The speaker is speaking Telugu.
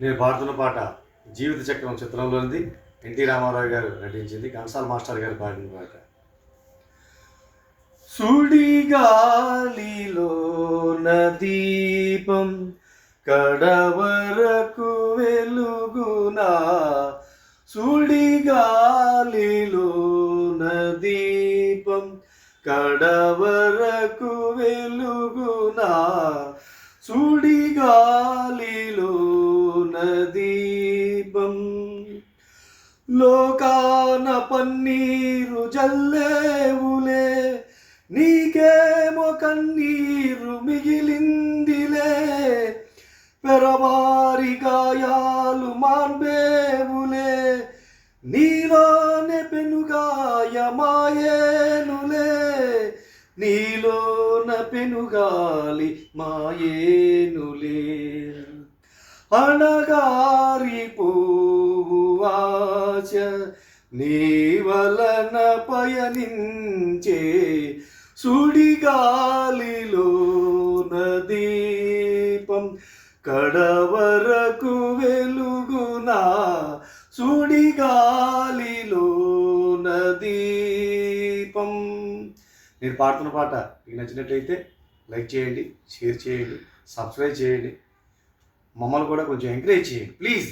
నేను పాడుతున్న పాట జీవిత చక్రం చిత్రంలోనిది ఎన్టీ రామారావు గారు నటించింది. ఘంటసాల మాస్టర్ గారు పాడిన పాట. సుడిగాలిలో దీపం కడవరకు వెలుగునా? సుడిగాలిలో దీపం కడవరకు వెలుగునా? సుడిగాలిలో బింబం లోకాన పన్నీరు జల్లేవులే నీకేమో కన్నీరు మిగిలిందిలే. పెరవారి గాయాలు మాన్బేవులే నీలోనే పెనుగాయమాయేనులే నీలోన పెనుగాలి మాయేనులే. అణగారి పువ్వు నీ వలన పయనించే సుడిగాలిలో దీపం కడవరకు వెలుగునా సుడిగాలిలో దీపం నేను పాడుతున్న పాట మీకు నచ్చినట్లయితే లైక్ చేయండి షేర్ చేయండి సబ్స్క్రైబ్ చేయండి. మమ్మల్ని కూడా కొంచెం ఎంకరేజ్ చేయండి. ప్లీజ్